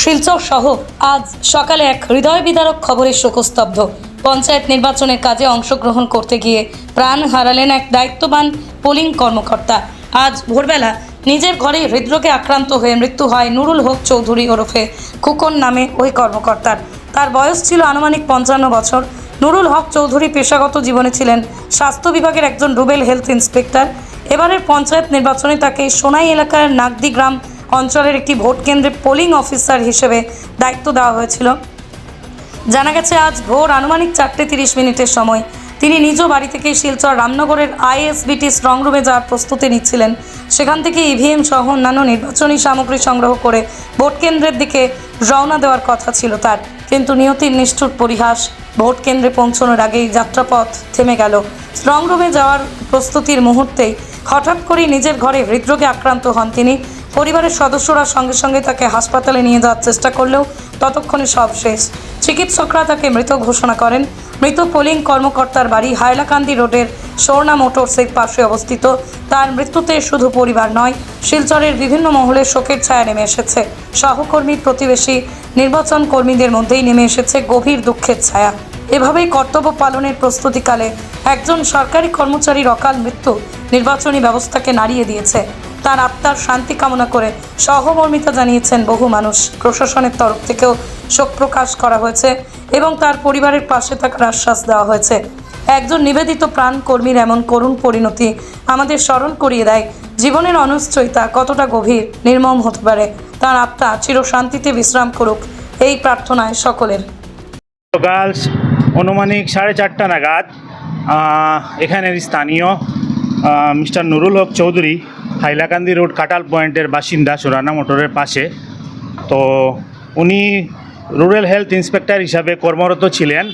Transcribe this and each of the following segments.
শিলচর সহ আজ সকালে এক হৃদয় বিদারক খবরে শোকস্তব্ধ। পঞ্চায়েত নির্বাচনের কাজে অংশগ্রহণ করতে গিয়ে প্রাণ হারালেন এক দায়িত্ববান পোলিং কর্মকর্তা। আজ ভোরবেলা নিজের ঘরে হৃদরোগে আক্রান্ত হয়ে মৃত্যু হয় নুরুল হক চৌধুরী ওরফে খুকন নামে ওই কর্মকর্তার। তার বয়স ছিল আনুমানিক পঞ্চান্ন বছর। নুরুল হক চৌধুরী পেশাগত জীবনে ছিলেন স্বাস্থ্য বিভাগের একজন রুবেল হেলথ ইন্সপেক্টর। এবারের পঞ্চায়েত নির্বাচনে তাকে সোনাই এলাকার নাগদি গ্রাম অঞ্চলের একটি ভোট কেন্দ্রে পোলিং অফিসার হিসেবে দায়িত্ব দেওয়া হয়েছিল। জানা গেছে, আজ ভোর আনুমানিক চারটে তিরিশ মিনিটের সময় তিনি নিজ বাড়ি থেকে শিলচর রামনগরের আইএসবিটি স্ট্রং রুমে যাওয়ার প্রস্তুতি নিচ্ছিলেন। সেখান থেকে ইভিএম সহ অন্যান্য নির্বাচনী সামগ্রী সংগ্রহ করে ভোট কেন্দ্রের দিকে রওনা দেওয়ার কথা ছিল তার। কিন্তু নিয়তির নিষ্ঠুর পরিহাস ভোট কেন্দ্রে পৌঁছানোর আগেই যাত্রাপথ থেমে গেল। স্ট্রং রুমে যাওয়ার প্রস্তুতির মুহূর্তেই হঠাৎ করেই নিজের ঘরে হৃদরোগে আক্রান্ত হন তিনি। পরিবারের সদস্যরা সঙ্গে সঙ্গে তাকে হাসপাতালে নিয়ে যাওয়ার চেষ্টা করলেও ততক্ষণে সব শেষ। চিকিৎসকরা তাকে মৃত ঘোষণা করেন। মৃত পোলিং কর্মকর্তার বাড়ি হাইলাকান্দি রোডের সোরনা মোটরসের পাশে অবস্থিত। তার মৃত্যুতে শুধু পরিবার নয়, শিলচরের বিভিন্ন মহলে শোকের ছায়া নেমে এসেছে। সহকর্মী, প্রতিবেশী, নির্বাচন কর্মীদের মধ্যেই নেমে এসেছে গভীর দুঃখের ছায়া। এভাবেই কর্তব্য পালনের প্রস্তুতিকালে একজন সরকারি কর্মচারীর অকাল মৃত্যু নির্বাচনী ব্যবস্থাকে নাড়িয়ে দিয়েছে। তার আত্মার শান্তি কামনা করে সহমর্মিতা জানিয়েছেন বহু মানুষ। প্রশাসনের তরফ থেকেও শোক প্রকাশ করা হয়েছে এবং তার পরিবারের পাশে থাকার আশ্বাস দেওয়া হয়েছে। একজন নিবেদিত প্রাণ কর্মীর এমন করুণ পরিণতি আমাদের স্মরণ করিয়ে দেয়। জীবনের অনিশ্চয়তা কতটা গভীর, নির্মম হতে পারে। তার আত্মা চিরশান্তিতে বিশ্রাম করুক, এই প্রার্থনায় সকলের। সকাল অনুমানিক সাড়ে চারটা নাগাদ এখানের স্থানীয় মিস্টার নুরুল হক চৌধুরী হাইলাকান্দি রোড কাটাল পয়েন্টের বাসিন্দা সুরানা মোটরের পাশে। তো উনি রুরাল হেলথ ইন্সপেক্টর হিসাবে কর্মরত ছিলেন।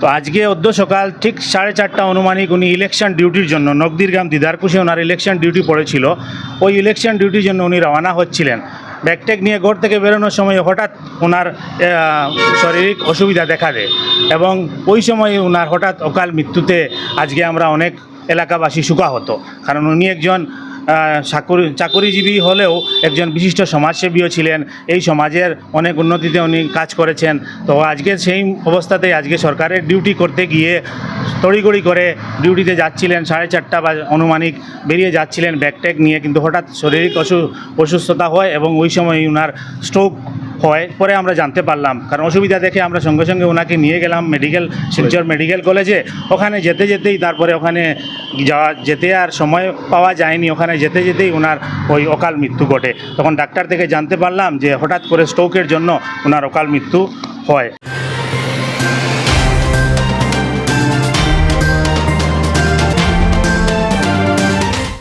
তো আজকে অদ্য সকাল ঠিক সাড়ে চারটা অনুমানিক উনি ইলেকশন ডিউটির জন্য নগদিরগ্রাম দিদারকুশে ওনার ইলেকশন ডিউটি পড়েছিল। ওই ইলেকশন ডিউটির জন্য উনি রওনা হচ্ছিলেন। ব্যাগট্যাগ নিয়ে ঘর থেকে বেরোনোর সময় হঠাৎ ওনার শারীরিক অসুবিধা দেখা দেয় এবং ওই সময় ওনার হঠাৎ অকাল মৃত্যুতে আজকে আমরা অনেক এলাকাবাসী সুখা কারণ উনি একজন চাকুরি চাকরিজীবী হলেও একজন বিশিষ্ট সমাজসেবীও ছিলেন। এই সমাজের অনেক উন্নতিতে উনি কাজ করেছেন। তো আজকে সেই অবস্থাতেই আজকে সরকারের ডিউটি করতে গিয়ে তড়িগড়ি করে ডিউটিতে যাচ্ছিলেন। সাড়ে চারটা বা অনুমানিক বেরিয়ে যাচ্ছিলেন ব্যাগট্যাগ নিয়ে। কিন্তু হঠাৎ শারীরিক অসু, অসুস্থতা হয় এবং ওই সময় ওনার স্ট্রোক হয়, পরে আমরা জানতে পারলাম। কারণ অসুবিধা দেখে আমরা সঙ্গে সঙ্গে ওনাকে নিয়ে গেলাম মেডিকেল শিলচর মেডিকেল কলেজে ওখানে যেতে যেতেই তারপরে ওখানে যাওয়া, যেতে আর সময় পাওয়া যায়নি। ওখানে যেতে যেতেই ওনার ওই অকাল মৃত্যু ঘটে। তখন ডাক্তার থেকে জানতে পারলাম যে হঠাৎ করে স্ট্রোকের জন্য ওনার অকাল মৃত্যু হয়।